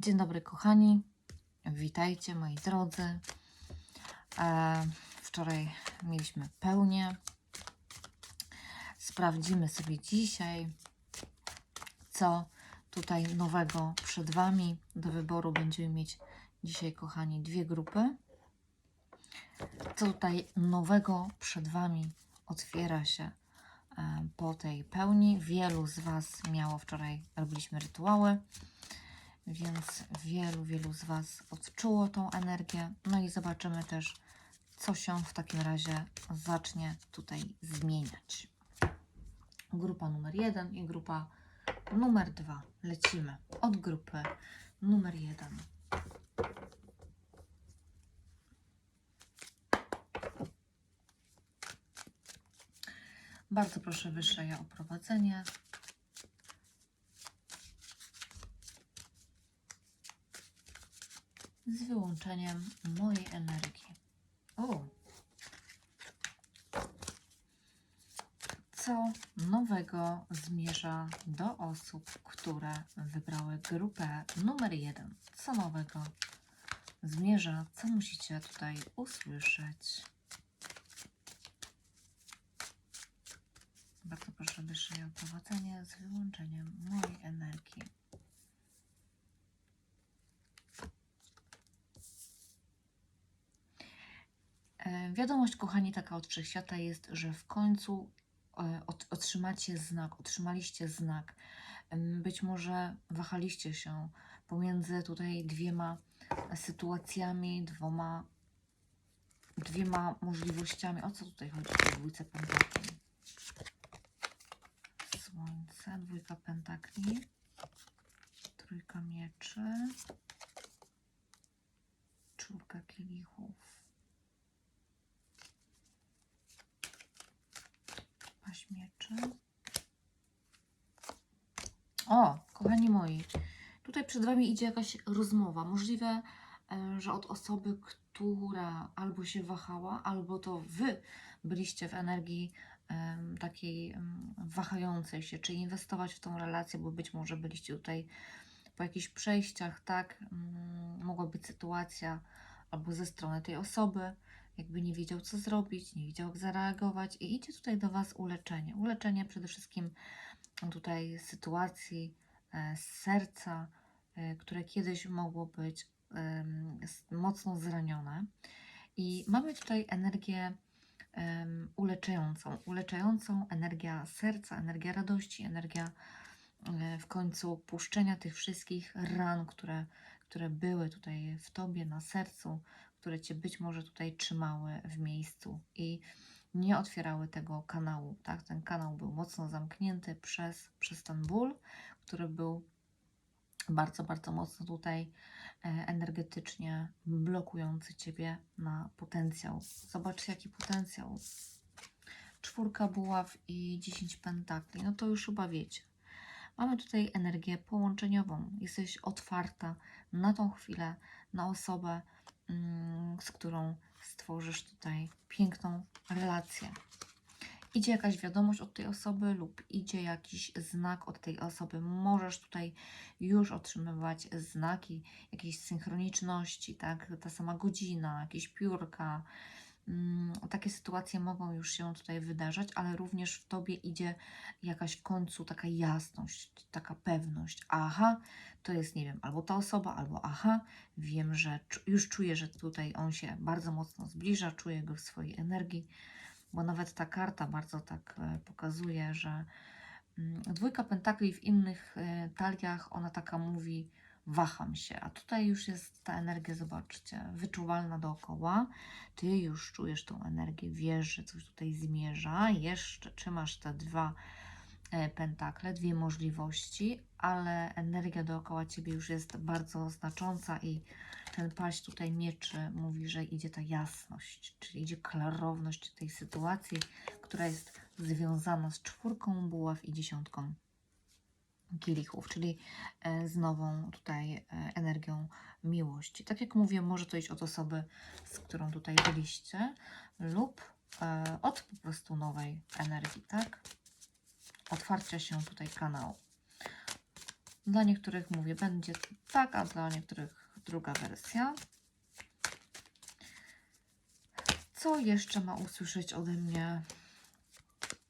Dzień dobry, kochani. Witajcie, moi drodzy. E, wczoraj mieliśmy pełnię. Sprawdzimy sobie dzisiaj, co tutaj nowego przed Wami. Do wyboru będziemy mieć dzisiaj, kochani, dwie grupy. Co tutaj nowego przed Wami otwiera się e, po tej pełni. Wielu z Was miało wczoraj, robiliśmy rytuały więc wielu, wielu z Was odczuło tą energię. No i zobaczymy też, co się w takim razie zacznie tutaj zmieniać. Grupa numer jeden i grupa numer dwa. Lecimy od grupy numer jeden. Bardzo proszę wyższe ja o prowadzenie. Z wyłączeniem mojej energii. O! Co nowego zmierza do osób, które wybrały grupę numer jeden? Co nowego zmierza? Co musicie tutaj usłyszeć? Bardzo proszę wyższe o prowadzenie z wyłączeniem mojej energii. E, Wiadomość, kochani, taka od wszechświata jest, że w końcu e, ot- otrzymacie znak, otrzymaliście znak. Być może wahaliście się pomiędzy tutaj dwiema sytuacjami, dwoma, dwiema możliwościami. O co tutaj chodzi w dwójce pentakli? Słońce, dwójka pentakli, trójka mieczy, czwórka kielichów. Paź mieczy. Kochani moi, tutaj przed Wami idzie jakaś rozmowa. Możliwe, e, że od osoby, która albo się wahała, albo to Wy byliście w energii takiej wahającej się, czy inwestować w tą relację, bo być może byliście tutaj po jakichś przejściach, tak? Mm, Mogła być sytuacja albo ze strony tej osoby, jakby nie wiedział, co zrobić, nie wiedział, jak zareagować, i idzie tutaj do Was uleczenie. Uleczenie przede wszystkim tutaj sytuacji z serca, e, które kiedyś mogło być mocno zranione. I mamy tutaj energię uleczającą, uleczającą energia serca, energia radości, energia e, w końcu puszczenia tych wszystkich ran, które, które były tutaj w Tobie, na sercu, które Cię być może tutaj trzymały w miejscu i nie otwierały tego kanału. Tak? Ten kanał był mocno zamknięty przez, przez ten ból, który był bardzo, bardzo mocno tutaj e, energetycznie blokujący Ciebie na potencjał. Zobaczcie, jaki potencjał. Czwórka buław i 10 pentakli. No to już chyba wiecie. Mamy tutaj energię połączeniową. Jesteś otwarta na tą chwilę, na osobę, mm, z którą stworzysz tutaj piękną relację. Idzie jakaś wiadomość od tej osoby lub idzie jakiś znak od tej osoby. Możesz tutaj już otrzymywać znaki jakiejś synchroniczności, tak? Ta sama godzina, jakieś piórka. Mm, Takie sytuacje mogą już się tutaj wydarzać, ale również w tobie idzie jakaś w końcu taka jasność, taka pewność. Aha, to jest, nie wiem, albo ta osoba, albo aha, wiem, że już czuję, że tutaj on się bardzo mocno zbliża, czuję go w swojej energii, bo nawet ta karta bardzo tak e, pokazuje, że mm, dwójka pentakli w innych e, taliach, ona taka mówi, waham się, a tutaj już jest ta energia, zobaczcie, wyczuwalna dookoła. Ty już czujesz tą energię, wiesz, że coś tutaj zmierza. Jeszcze trzymasz te dwa pentakle, dwie możliwości, ale energia dookoła ciebie już jest bardzo znacząca i ten paść tutaj mieczy mówi, że idzie ta jasność, czyli idzie klarowność tej sytuacji, która jest związana z czwórką buław i dziesiątką kielichów, czyli e, z nową tutaj e, energią miłości. Tak jak mówię, może to iść od osoby, z którą tutaj byliście, lub e, od po prostu nowej energii, tak? Otwarcia się tutaj kanału. Dla niektórych mówię, będzie tak, a dla niektórych druga wersja. Co jeszcze ma usłyszeć ode mnie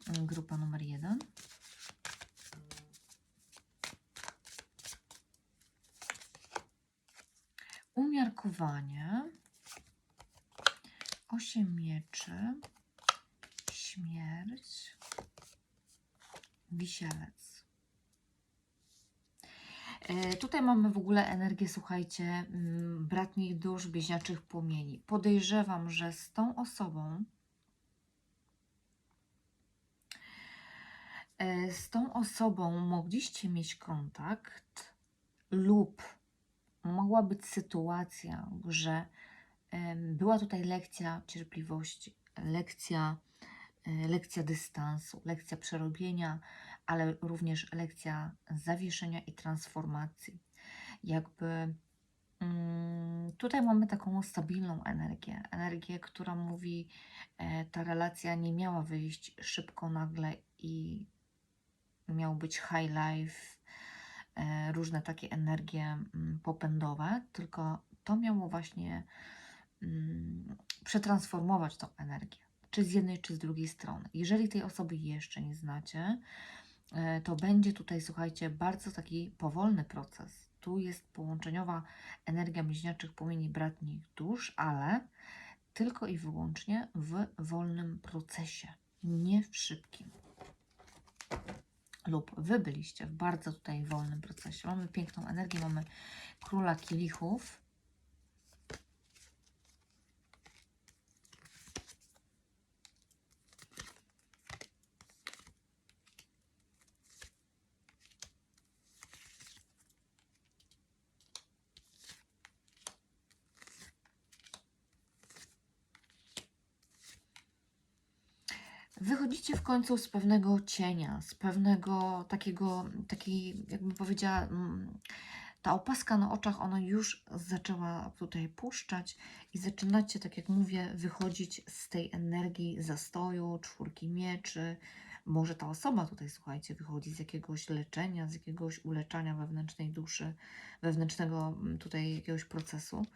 grupa numer jeden? Umiarkowanie. Osiem mieczy. Śmierć. Wisielec. E, Tutaj mamy w ogóle energię, słuchajcie, mm, bratnich dusz, bliźniaczych płomieni. Podejrzewam, że z tą osobą, e, z tą osobą mogliście mieć kontakt lub mogła być sytuacja, że była tutaj lekcja cierpliwości, lekcja, lekcja dystansu, lekcja przerobienia, ale również lekcja zawieszenia i transformacji. Jakby mm, tutaj mamy taką stabilną energię, energię, która mówi, e, ta relacja nie miała wyjść szybko, nagle i miał być high life, e, różne takie energie mm, popędowe, tylko to miało właśnie mm, przetransformować tą energię, czy z jednej, czy z drugiej strony. Jeżeli tej osoby jeszcze nie znacie, e, to będzie tutaj, słuchajcie, bardzo taki powolny proces. Tu jest połączeniowa energia bliźniaczych płomieni bratnich dusz, ale tylko i wyłącznie w wolnym procesie, nie w szybkim. Lub wy byliście w bardzo tutaj wolnym procesie. Mamy piękną energię, mamy króla kielichów. Wychodzicie w końcu z pewnego cienia, z pewnego takiego, takiej, jakbym powiedziała, mm, ta opaska na oczach, ona już zaczęła tutaj puszczać i zaczynacie, tak jak mówię, wychodzić z tej energii zastoju, czwórki mieczy. Może ta osoba tutaj, słuchajcie, wychodzi z jakiegoś leczenia, z jakiegoś uleczania wewnętrznej duszy, wewnętrznego mm, tutaj jakiegoś procesu.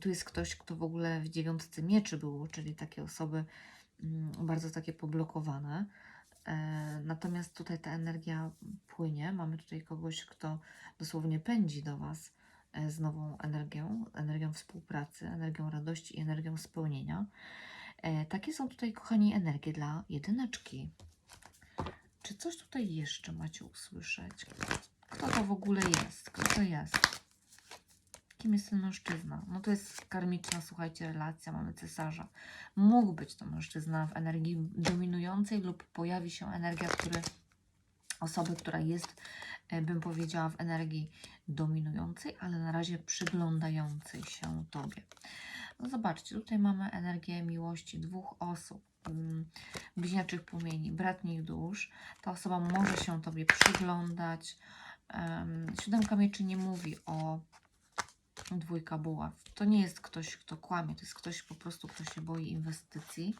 Tu jest ktoś, kto w ogóle w dziewiątce mieczy było, czyli takie osoby, bardzo takie poblokowane. E, Natomiast tutaj ta energia płynie. Mamy tutaj kogoś, kto dosłownie pędzi do Was e, z nową energią, energią współpracy, energią radości i energią spełnienia. E, Takie są tutaj, kochani, energie dla jedyneczki. Czy coś tutaj jeszcze macie usłyszeć? Kto to w ogóle jest? Kto to jest? Kim jest ten mężczyzna? No to jest karmiczna, słuchajcie, relacja, mamy cesarza. Mógł być to mężczyzna w energii dominującej lub pojawi się energia, który, osoby, która jest, e, bym powiedziała, w energii dominującej, ale na razie przyglądającej się Tobie. No zobaczcie, tutaj mamy energię miłości dwóch osób, mm, bliźniaczych płomieni, bratnich dusz. Ta osoba może się Tobie przyglądać. Em, Siódemka mieczy nie mówi o dwójka buław. To nie jest ktoś, kto kłamie, to jest ktoś po prostu, kto się boi inwestycji.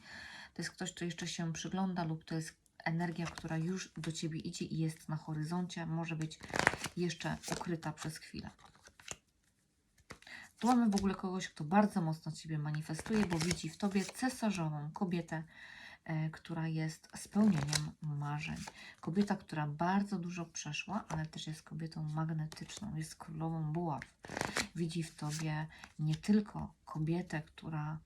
To jest ktoś, kto jeszcze się przygląda lub to jest energia, która już do Ciebie idzie i jest na horyzoncie, może być jeszcze ukryta przez chwilę. Tu mamy w ogóle kogoś, kto bardzo mocno Ciebie manifestuje, bo widzi w Tobie cesarzową kobietę, która jest spełnieniem marzeń. Kobieta, która bardzo dużo przeszła, ale też jest kobietą magnetyczną, jest królową buław. Widzi w Tobie nie tylko kobietę, która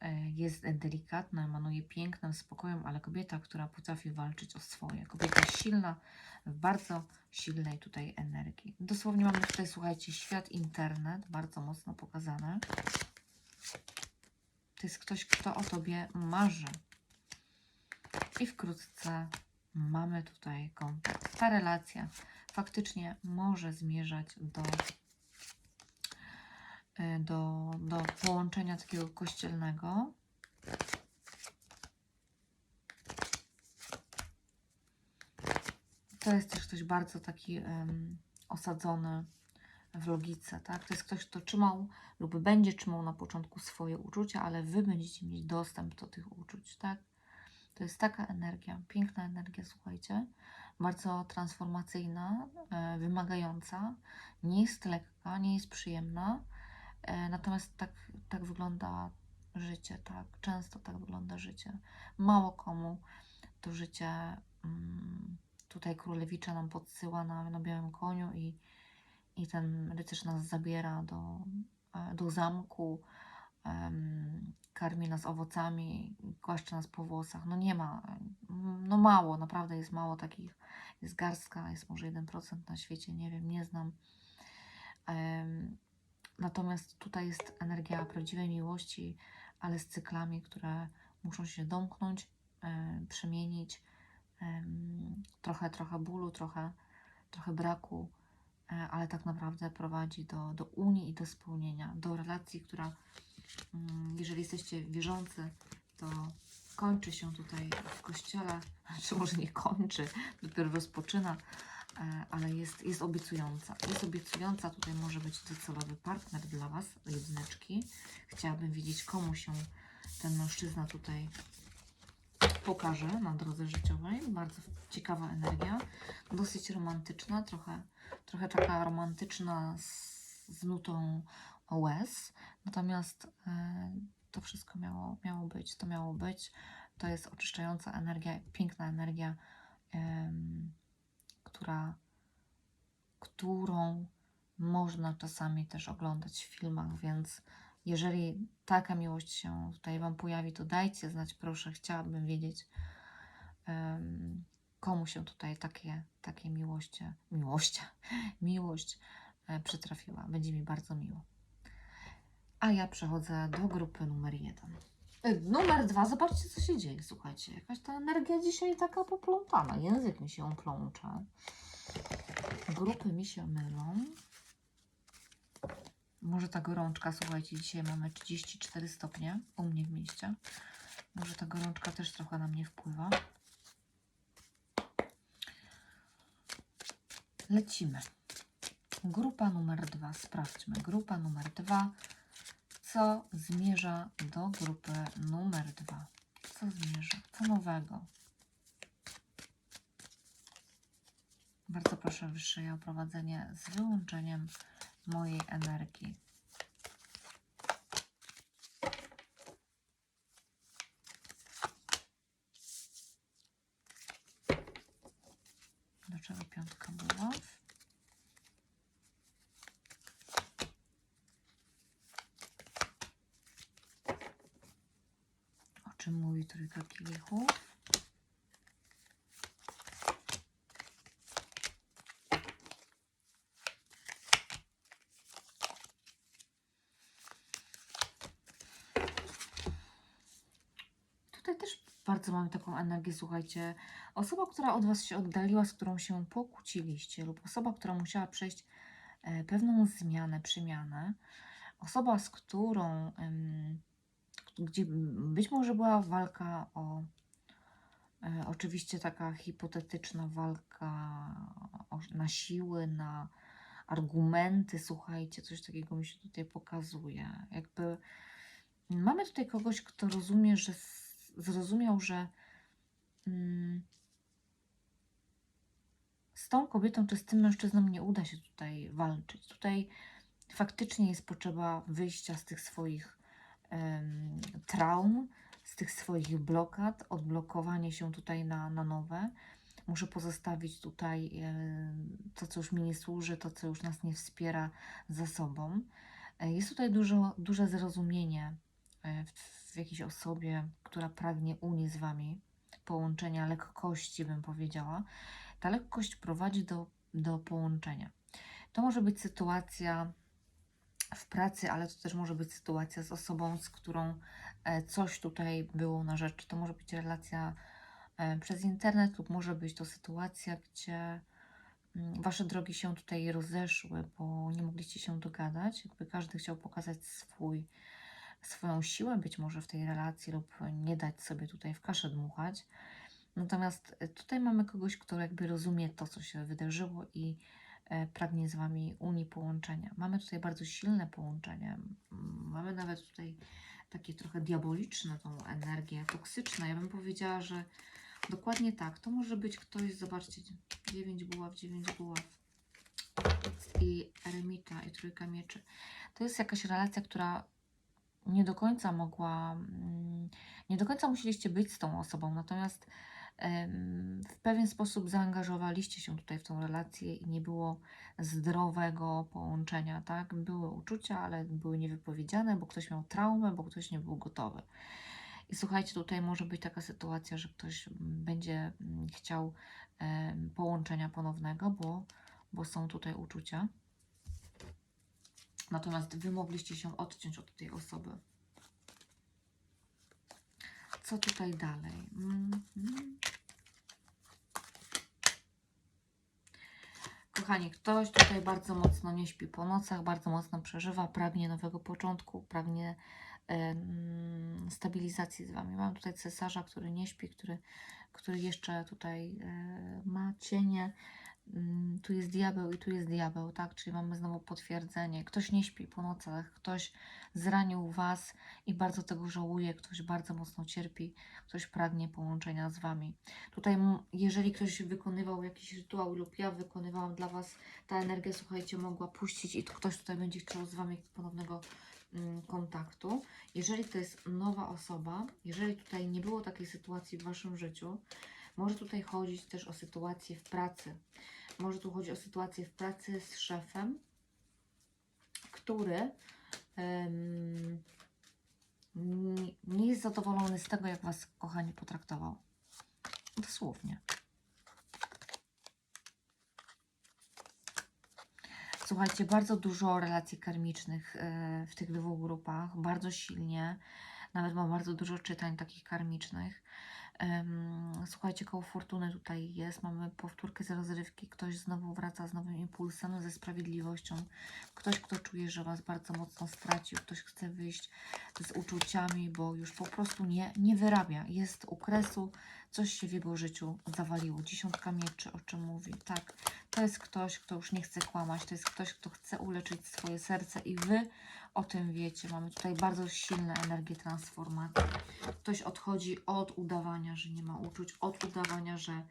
e, jest delikatna, emanuje pięknem, spokojem, ale kobieta, która potrafi walczyć o swoje. Kobieta silna, w bardzo silnej tutaj energii. Dosłownie mamy tutaj, słuchajcie, świat internet, bardzo mocno pokazane. To jest ktoś, kto o Tobie marzy. I wkrótce mamy tutaj kontakt. Ta relacja faktycznie może zmierzać do, e, do, do połączenia takiego kościelnego. To jest też ktoś bardzo taki em, osadzony w logice, tak? To jest ktoś, kto trzymał lub będzie trzymał na początku swoje uczucia, ale Wy będziecie mieć dostęp do tych uczuć, tak? To jest taka energia, piękna energia, słuchajcie. bardzo transformacyjna, e, wymagająca, nie jest lekka, nie jest przyjemna, e, natomiast tak, tak wygląda życie, tak, często tak wygląda życie. Mało komu to życie mm, tutaj królewicza nam podsyła na, na białym koniu i, i ten rycerz nas zabiera do, e, do zamku, em, karmi nas owocami, głaszcze nas po włosach. No nie ma, no mało, naprawdę jest mało takich, jest garstka, jest może 1% na świecie, nie wiem, nie znam. Em, Natomiast tutaj jest energia prawdziwej miłości, ale z cyklami, które muszą się domknąć, e, przemienić. em, trochę, trochę bólu, trochę, trochę braku, e, ale tak naprawdę prowadzi do, do unii i do spełnienia, do relacji, która, jeżeli jesteście wierzący, to kończy się tutaj w kościele, czy może nie kończy, dopiero rozpoczyna, e, ale jest, jest obiecująca. Jest obiecująca, tutaj może być docelowy partner dla Was, jedyneczki. Chciałabym wiedzieć, komu się ten mężczyzna tutaj pokaże na drodze życiowej. Bardzo ciekawa energia, dosyć romantyczna, trochę, trochę taka romantyczna z, z nutą łez. Natomiast e, to wszystko miało, miało być, to miało być. To jest oczyszczająca energia, piękna energia, która, którą można czasami też oglądać w filmach, więc jeżeli taka miłość się tutaj Wam pojawi, to dajcie znać, proszę. Chciałabym wiedzieć, komu się tutaj takie, takie miłości, miłość, miłość e, przytrafiła. Będzie mi bardzo miło. A ja przechodzę do grupy numer jeden. E, Numer dwa, zobaczcie co się dzieje. Słuchajcie, jakaś ta energia dzisiaj taka poplątana. Język mi się plącze. Grupy mi się mylą. Może ta gorączka, słuchajcie, dzisiaj mamy 34 stopnie u mnie w mieście. Może ta gorączka też trochę na mnie wpływa. Lecimy. Grupa numer dwa. Sprawdźmy. Grupa numer dwa. Co zmierza do grupy numer dwa? Co zmierza? Co nowego? Bardzo proszę Wyższe o prowadzenie z wyłączeniem mojej energii. Dlaczego piątka buław? O czym mówi trójka kielichów? Tutaj też bardzo mamy taką energię, słuchajcie. Osoba, która od Was się oddaliła, z którą się pokłóciliście, lub osoba, która musiała przejść e, pewną zmianę, przemianę. Osoba, z którą, gdzie być może była walka o, e, oczywiście taka hipotetyczna walka na siły, na argumenty, słuchajcie, coś takiego mi się tutaj pokazuje. Jakby mamy tutaj kogoś, kto rozumie, że zrozumiał, że mm, z tą kobietą czy z tym mężczyzną nie uda się tutaj walczyć. Tutaj faktycznie jest potrzeba wyjścia z tych swoich em, traum, z tych swoich blokad, odblokowanie się tutaj na, na nowe. Muszę pozostawić tutaj to, co już mi nie służy, to, co już nas nie wspiera za sobą. E, Jest tutaj dużo, duże zrozumienie e, w, w jakiejś osobie, która pragnie unii z Wami, połączenia, lekkości, bym powiedziała. Ta lekkość prowadzi do, do połączenia. To może być sytuacja w pracy, ale to też może być sytuacja z osobą, z którą e, coś tutaj było na rzecz. To może być relacja e, przez internet, lub może być to sytuacja, gdzie mm, Wasze drogi się tutaj rozeszły, bo nie mogliście się dogadać. Jakby każdy chciał pokazać swój, swoją siłę być może w tej relacji, lub nie dać sobie tutaj w kaszę dmuchać. Natomiast e, tutaj mamy kogoś, kto jakby rozumie to, co się wydarzyło i e, pragnie z Wami unii, połączenia. Mamy tutaj bardzo silne połączenie. Mamy nawet tutaj takie trochę diaboliczne tą energię, toksyczne. Ja bym powiedziała, że Dokładnie tak. To może być ktoś, zobaczcie, 9 buław, 9 buław i eremita i trójka mieczy. To jest jakaś relacja, która nie do końca mogła, mm, nie do końca musieliście być z tą osobą, natomiast w pewien sposób zaangażowaliście się tutaj w tą relację i nie było zdrowego połączenia, tak? Były uczucia, ale były niewypowiedziane, bo ktoś miał traumę, bo ktoś nie był gotowy. I słuchajcie, tutaj może być taka sytuacja, że ktoś będzie mm, chciał połączenia ponownego, bo, bo są tutaj uczucia. Natomiast wy mogliście się odciąć od tej osoby. Co tutaj dalej? Mhm. Kochani, ktoś tutaj bardzo mocno nie śpi po nocach, bardzo mocno przeżywa, pragnie nowego początku, pragnie em, stabilizacji z Wami. Mam tutaj cesarza, który nie śpi, który, który jeszcze tutaj e, ma cienie. Mm, Tu jest diabeł i tu jest diabeł, tak? Czyli mamy znowu potwierdzenie. Ktoś nie śpi po nocach, ktoś zranił Was i bardzo tego żałuje, ktoś bardzo mocno cierpi, ktoś pragnie połączenia z Wami. Tutaj, jeżeli ktoś wykonywał jakiś rytuał lub ja wykonywałam dla Was, ta energia, słuchajcie, mogła puścić i ktoś tutaj będzie chciał z Wami ponownego mm, kontaktu. Jeżeli to jest nowa osoba, jeżeli tutaj nie było takiej sytuacji w Waszym życiu, może tutaj chodzić też o sytuację w pracy. Może tu chodzić o sytuację w pracy z szefem, który nie- nie jest zadowolony z tego, jak Was, kochani, potraktował. Dosłownie. Słuchajcie, bardzo dużo relacji karmicznych e, w tych dwóch grupach, bardzo silnie. Nawet mam bardzo dużo czytań takich karmicznych. Słuchajcie, koło fortuny tutaj jest. Mamy powtórkę z rozrywki. Ktoś znowu wraca z nowym impulsem, ze sprawiedliwością. Ktoś, kto czuje, że Was bardzo mocno stracił. Ktoś chce wyjść z uczuciami, bo już po prostu nie, nie wyrabia. Jest u kresu, coś się w jego życiu zawaliło. Dziesiątka mieczy, o czym mówi. Tak, to jest ktoś, kto już nie chce kłamać. To jest ktoś, kto chce uleczyć swoje serce i Wy o tym wiecie. Mamy tutaj bardzo silne energie transformacji. Ktoś odchodzi od udawania, że nie ma uczuć, od udawania, że,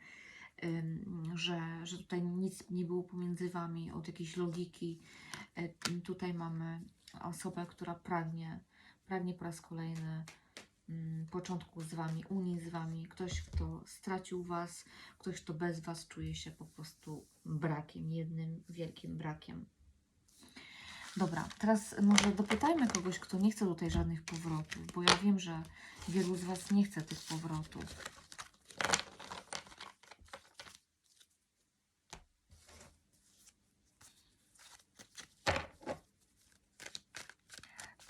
ym, że, że tutaj nic nie było pomiędzy Wami, od jakiejś logiki. Tutaj mamy osobę, która pragnie, pragnie po raz kolejny początku z Wami, unii z Wami. Ktoś, kto stracił Was, ktoś, kto bez Was czuje się po prostu brakiem, jednym wielkim brakiem. Dobra, teraz może dopytajmy kogoś, kto nie chce tutaj żadnych powrotów, bo ja wiem, że wielu z Was nie chce tych powrotów.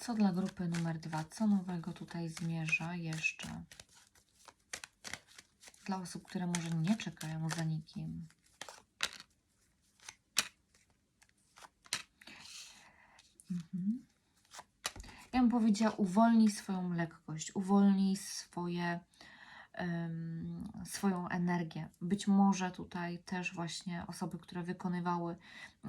Co dla grupy numer dwa? Co nowego tutaj zmierza jeszcze? Dla osób, które może nie czekają za nikim. Mhm. Ja bym powiedziała, uwolnij swoją lekkość, uwolnij swoje, swoją energię. Być może tutaj też właśnie osoby, które wykonywały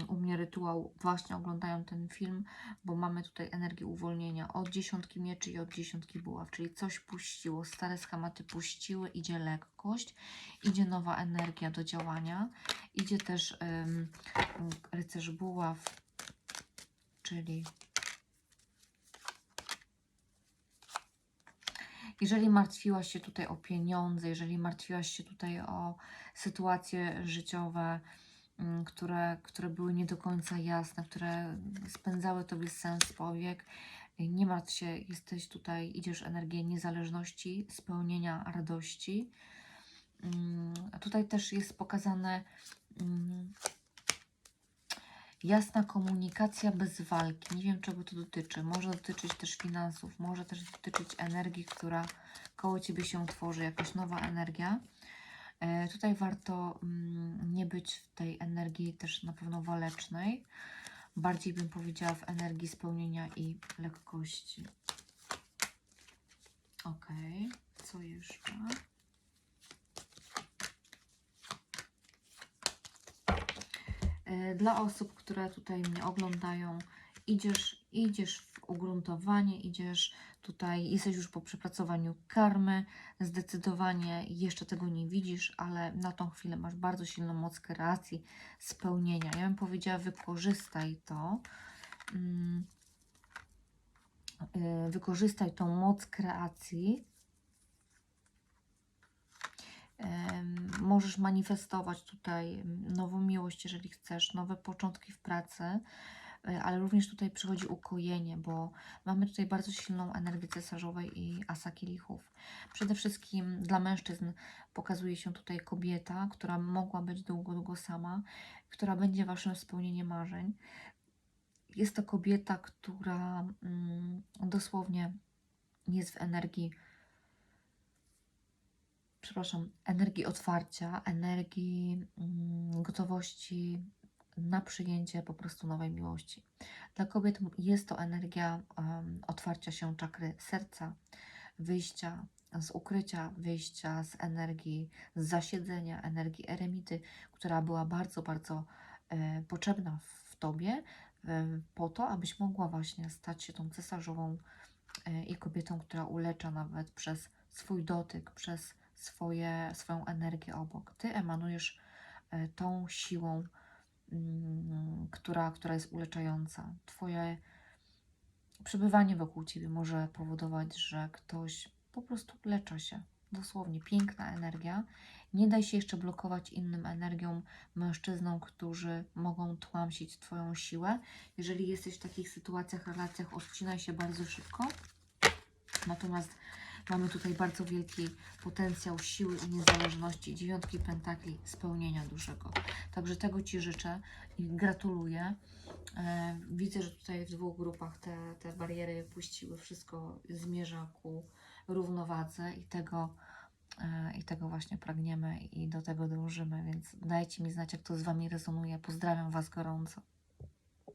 u mnie rytuał, właśnie oglądają ten film, bo mamy tutaj energię uwolnienia od dziesiątki mieczy i od dziesiątki buław, czyli coś puściło, stare schematy puściły, idzie lekkość, idzie nowa energia do działania, idzie też em, rycerz buław, czyli jeżeli martwiłaś się tutaj o pieniądze, jeżeli martwiłaś się tutaj o sytuacje życiowe, mm, które, które były nie do końca jasne, które spędzały Tobie sens powiek, nie martw się, jesteś tutaj, idziesz energię niezależności, spełnienia, radości. Mm, Tutaj też jest pokazane mm, jasna komunikacja bez walki. Nie wiem, czego to dotyczy. Może dotyczyć też finansów, może też dotyczyć energii, która koło Ciebie się tworzy, jakaś nowa energia. E, tutaj warto mm, nie być w tej energii też na pewno walecznej. Bardziej bym powiedziała w energii spełnienia i lekkości. Ok, co jeszcze? Dla osób, które tutaj mnie oglądają, idziesz, idziesz w ugruntowanie idziesz, tutaj jesteś już po przepracowaniu karmy, zdecydowanie jeszcze tego nie widzisz, ale na tą chwilę masz bardzo silną moc kreacji, spełnienia. Ja bym powiedziała, wykorzystaj to. Mm, y, Wykorzystaj tą moc kreacji. Możesz manifestować tutaj nową miłość, jeżeli chcesz, nowe początki w pracy, y, ale również tutaj przychodzi ukojenie, bo mamy tutaj bardzo silną energię cesarzowej i asa kielichów. Przede wszystkim dla mężczyzn pokazuje się tutaj kobieta, która mogła być długo, długo sama, która będzie waszym spełnieniem marzeń. Jest to kobieta, która mm, dosłownie jest w energii przepraszam, energii otwarcia, energii mm, gotowości na przyjęcie po prostu nowej miłości. Dla kobiet jest to energia otwarcia się czakry serca, wyjścia z ukrycia, wyjścia z energii, z zasiedzenia, energii eremity, która była bardzo, bardzo e, potrzebna w Tobie, e, po to, abyś mogła właśnie stać się tą cesarzową e, i kobietą, która ulecza nawet przez swój dotyk, przez swoje, swoją energię obok. Ty emanujesz e, tą siłą, mm, która, która jest uleczająca. Twoje przebywanie wokół ciebie może powodować, że ktoś po prostu lecza się. Dosłownie piękna energia. Nie daj się jeszcze blokować innym energią, mężczyznom, którzy mogą tłamsić Twoją siłę. Jeżeli jesteś w takich sytuacjach, relacjach, odcinaj się bardzo szybko. Natomiast mamy tutaj bardzo wielki potencjał siły i niezależności. Dziewiątki pentakli, spełnienia dużego. Także tego Ci życzę i gratuluję. E, Widzę, że tutaj w dwóch grupach te, te bariery puściły. Wszystko zmierza ku równowadze i tego, e, i tego właśnie pragniemy i do tego dążymy. Więc dajcie mi znać, jak to z Wami rezonuje. Pozdrawiam Was gorąco.